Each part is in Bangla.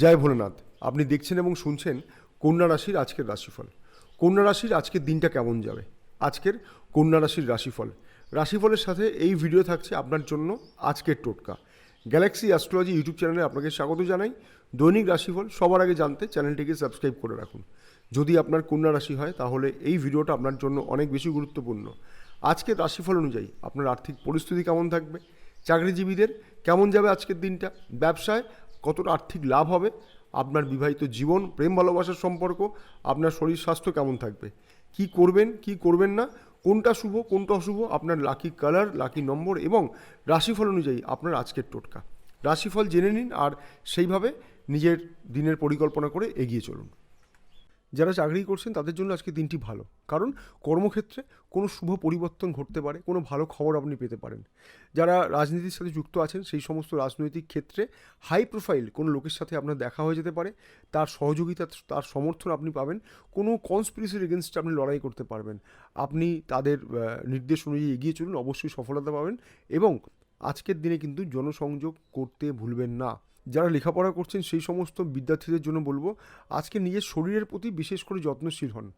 জয় ভোলেনাথ। আপনি দেখছেন এবং শুনছেন কন্যা রাশির আজকের রাশিফল। কন্যা রাশির আজকের দিনটা কেমন যাবে? আজকের কন্যা রাশির রাশিফল। রাশিফলের সাথে এই ভিডিও থাকছে আপনার জন্য আজকের টোটকা। গ্যালাক্সি অ্যাস্ট্রোলজি ইউটিউব চ্যানেলে আপনাকে স্বাগত জানাই। দৈনিক রাশিফল সবার আগে জানতে চ্যানেলটিকে সাবস্ক্রাইব করে রাখুন। যদি আপনার কন্যা রাশি হয়, তাহলে এই ভিডিওটা আপনার জন্য অনেক বেশি গুরুত্বপূর্ণ। আজকের রাশিফল অনুযায়ী আপনার আর্থিক পরিস্থিতি কেমন থাকবে? চাকরিজীবীদের কেমন যাবে আজকের দিনটা? ব্যবসায় কতটা আর্থিক লাভ হবে, আপনার বিবাহিত জীবন, প্রেম ভালোবাসার সম্পর্ক, আপনার শরীর স্বাস্থ্য কেমন থাকবে, কি করবেন কি করবেন না, কোনটা শুভ, কোনটা অশুভ, আপনার লাকি কালার লাকি নম্বর এবং রাশিফল অনুযায়ী আপনার আজকের টোটকা। রাশিফল জেনে নিন আর সেইভাবে নিজের দিনের পরিকল্পনা করে এগিয়ে চলুন। যারা চাকরি করছেন তাদের জন্য আজকে দিনটি ভালো। কারণ কর্মক্ষেত্রে কোনো শুভ পরিবর্তন ঘটতে পারে, কোনো ভালো খবর আপনি পেতে পারেন। যারা রাজনীতির সাথে যুক্ত আছেন, সেই সমস্ত রাজনৈতিক ক্ষেত্রে হাই প্রোফাইল কোনো লোকের সাথে আপনার দেখা হয়ে যেতে পারে। তার সহযোগিতা, তার সমর্থন আপনি পাবেন। কোনো কনস্পিরেসির এগেনস্টে আপনি লড়াই করতে পারবেন। আপনি তাদের নির্দেশ অনুযায়ী এগিয়ে চলুন, অবশ্যই সফলতা পাবেন। এবং আজকের দিনে কিন্তু জনসংযোগ করতে ভুলবেন না। যারা লেখাপড়া করছেন সেই সমস্ত বিদ্যার্থীদের জন্য বলব, আজকে নিজের শরীরের প্রতি বিশেষ করে যত্নশীল হন।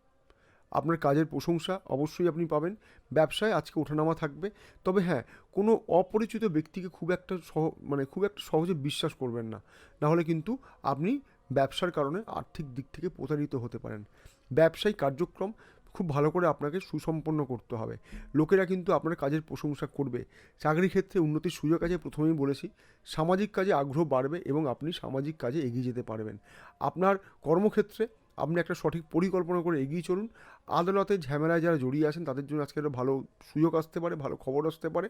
আপনার কাজের প্রশংসা অবশ্যই আপনি পাবেন, ব্যবসায় আজকে ওঠানামা থাকবে। তবে হ্যাঁ কোনো অপরিচিত ব্যক্তিকে খুব একটা সহ মানে খুব একটা সহজে বিশ্বাস করবেন না। নাহলে কিন্তু আপনি ব্যবসার কারণে আর্থিক দিক থেকে প্রতারিত হতে পারেন। ব্যবসায়িক কার্যক্রম খুব ভালো করে আপনাকে সুসম্পন্ন করতে হবে। লোকেরা কিন্তু আপনার কাজের প্রশংসা করবে। চাকরি ক্ষেত্রে উন্নতির সুযোগ আছে, প্রথমেই বলেছি। সামাজিক কাজে আগ্রহ বাড়বে এবং আপনি সামাজিক কাজে এগিয়ে যেতে পারবেন। আপনার কর্মক্ষেত্রে আপনি একটা সঠিক পরিকল্পনা করে এগিয়ে চলুন। আদালতে ঝামেলায় যারা জড়িয়ে আছেন, তাদের জন্য আজকে একটা ভালো সুযোগ আসতে পারে, ভালো খবর আসতে পারে।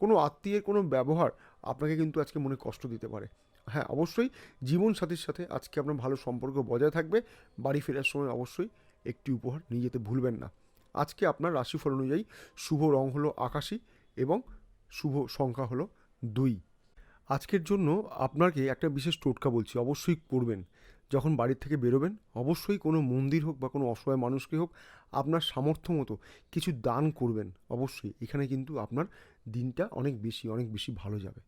কোনো আত্মীয়ের কোনো ব্যবহার আপনাকে কিন্তু আজকে মনে কষ্ট দিতে পারে। হ্যাঁ অবশ্যই জীবন সাথীর সাথে আজকে আপনার ভালো সম্পর্ক বজায় থাকবে। বাড়ি ফেরার সময় অবশ্যই একটি উপহার নিয়ে যেতে ভুলবেন না। আজকে আপনার রাশিফল অনুযায়ী শুভ রং হলো আকাশি এবং শুভ সংখ্যা হলো দুই। আজকের জন্য আপনাকে একটা বিশেষ টোটকা বলছি, অবশ্যই করবেন যখন বাড়ির থেকে বেরোবেন, অবশ্যই কোনো মন্দির হোক বা কোনো অসহায় মানুষকে হোক, আপনার সামর্থ্য মতো কিছু দান করবেন। অবশ্যই, এখানে কিন্তু আপনার দিনটা অনেক বেশি অনেক বেশি ভালো যাবে।